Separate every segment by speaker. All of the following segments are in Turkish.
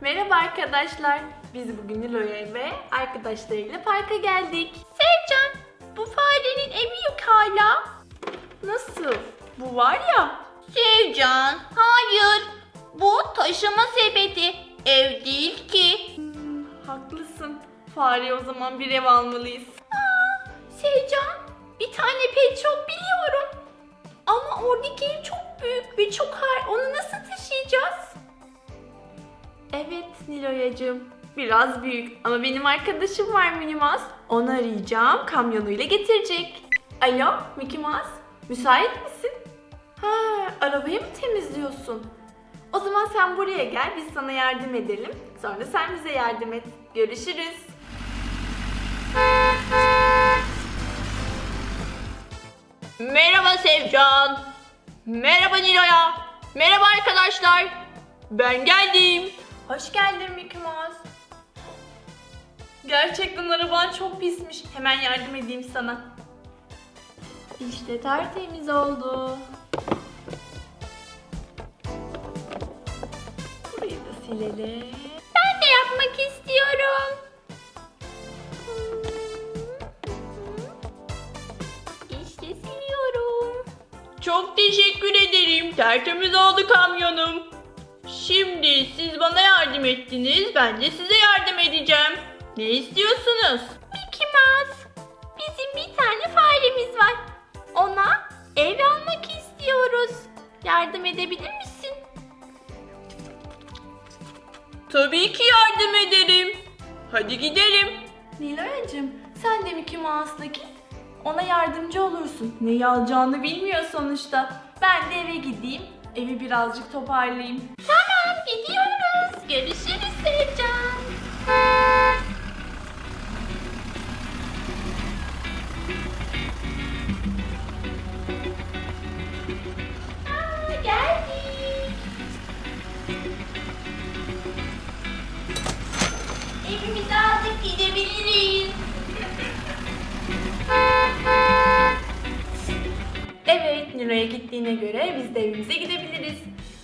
Speaker 1: Merhaba arkadaşlar. Biz bugün Nilo'ya ve arkadaşlarıyla parka geldik.
Speaker 2: Sevcan, bu farenin evi yok hala.
Speaker 1: Nasıl? Bu var ya.
Speaker 2: Sevcan, hayır. Bu taşıma sepeti. Ev değil ki.
Speaker 1: Hmm, haklısın. Fare o zaman bir ev almalıyız.
Speaker 2: Aa, Sevcan, bir tane pet shop biliyorum. Ama oradaki ev çok büyük ve çok ağır. Onu nasıl taşıyacağız?
Speaker 1: Evet Nilo'yacığım. Biraz büyük ama benim arkadaşım var Minimaz. Onu arayacağım. Kamyonuyla getirecek. Alo Mickey Mouse. Müsait misin? Ha, arabayı mı temizliyorsun? O zaman sen buraya gel. Biz sana yardım edelim. Sonra sen bize yardım et. Görüşürüz.
Speaker 2: Merhaba Sevcan. Merhaba Nilo'ya. Merhaba arkadaşlar. Ben geldim.
Speaker 1: Hoş geldin Mickey Mouse. Gerçekten araban çok pismiş. Hemen yardım edeyim sana. İşte tertemiz oldu. Burayı da silelim.
Speaker 2: Ben de yapmak istiyorum. İşte siliyorum. Çok teşekkür ederim. Tertemiz oldu kamyonum. Şimdi siz bana yardım ettiniz. Ben de size yardım edeceğim. Ne istiyorsunuz? Mickey Mouse. Bizim bir tane faremiz var. Ona ev almak istiyoruz. Yardım edebilir misin? Tabii ki yardım ederim. Hadi gidelim.
Speaker 1: Niloyacığım sen de Mickey Mouse'la git. Ona yardımcı olursun. Neyi alacağını bilmiyor sonuçta. Ben de eve gideyim. Evi birazcık toparlayayım.
Speaker 2: Gidiyoruz. Görüşürüz Sevcan. Aa, geldik. Evimizi aldık gidebiliriz.
Speaker 1: Evet, Nilo'ya gittiğine göre biz de evimize gidebiliriz.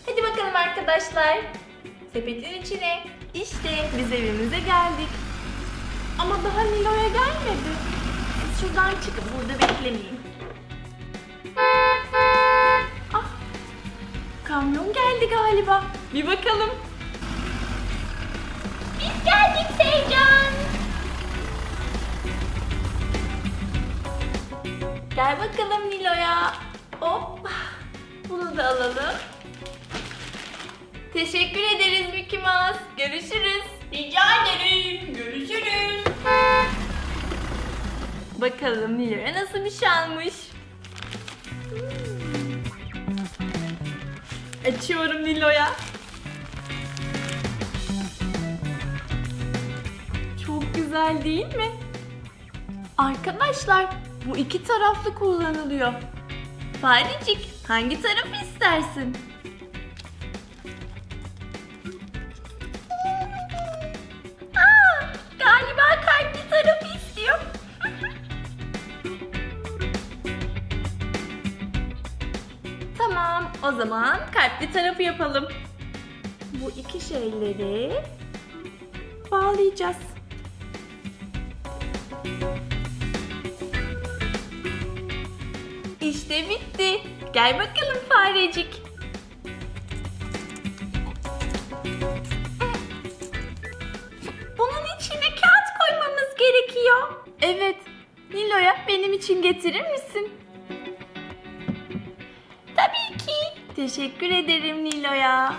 Speaker 1: Hadi bakalım arkadaşlar. Sepetin içine. İşte biz evimize geldik. Ama daha Nilo'ya gelmedi. Siz şuradan çıkın, burada beklemeyin. Ah, kamyon geldi galiba. Bir bakalım.
Speaker 2: Biz geldik Sevcan.
Speaker 1: Gel bakalım Nilo'ya. Hop. Bunu da alalım. Teşekkür ederiz Mickey Mouse. Görüşürüz.
Speaker 2: Rica ederim. Görüşürüz.
Speaker 1: Bakalım Nilo'ya nasıl bir şey almış. Açıyorum Nilo'ya. Çok güzel değil mi? Arkadaşlar bu iki taraflı kullanılıyor. Farecik hangi tarafı istersin? O zaman kalpli tarafı yapalım. Bu iki şeyleri bağlayacağız. İşte bitti. Gel bakalım farecik.
Speaker 2: Bunun içine kağıt koymamız gerekiyor.
Speaker 1: Evet, Nilo'ya benim için getirir misin? Teşekkür ederim Nilo'ya.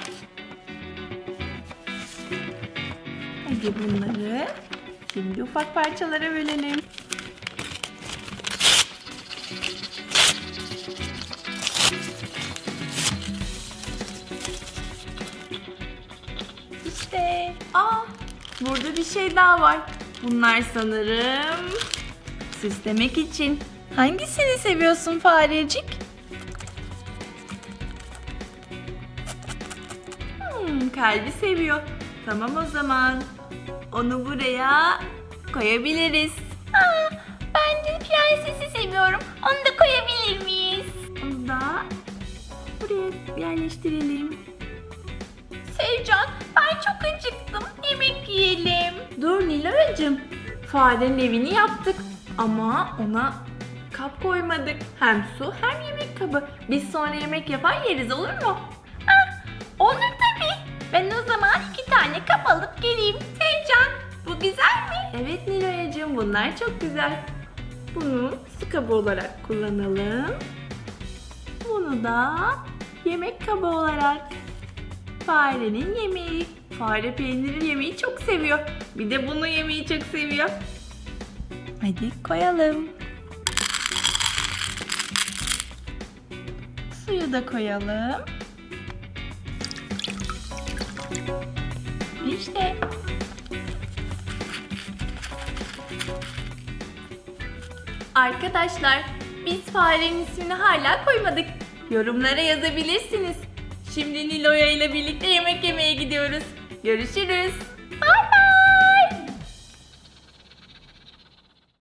Speaker 1: Hadi bunları şimdi ufak parçalara bölelim. İşte. Aa, burada bir şey daha var. Bunlar sanırım süslemek için. Hangisini seviyorsun farecik? Kalbi seviyor. Tamam o zaman. Onu buraya koyabiliriz.
Speaker 2: Aa, ben de prensesi seviyorum. Onu da koyabilir miyiz?
Speaker 1: Onu da buraya yerleştirelim.
Speaker 2: Sevcan. Ben çok acıktım. Yemek yiyelim.
Speaker 1: Dur Nilo'cum. Farenin evini yaptık ama ona kap koymadık. Hem su hem yemek kabı. Biz sonra yemek yapar yeriz olur mu?
Speaker 2: Ben o zaman iki tane kap alıp geleyim. Sevcan bu güzel mi?
Speaker 1: Evet Nilo'cum bunlar çok güzel. Bunu su kabı olarak kullanalım. Bunu da yemek kabı olarak. Farenin yemeği. Fare peyniri yemeği çok seviyor. Bir de bunu yemeği çok seviyor. Hadi koyalım. Suyu da koyalım. İşte. Arkadaşlar, biz farenin ismini hala koymadık. Yorumlara yazabilirsiniz. Şimdi Nilo'ya ile birlikte yemek yemeye gidiyoruz. Görüşürüz. Bye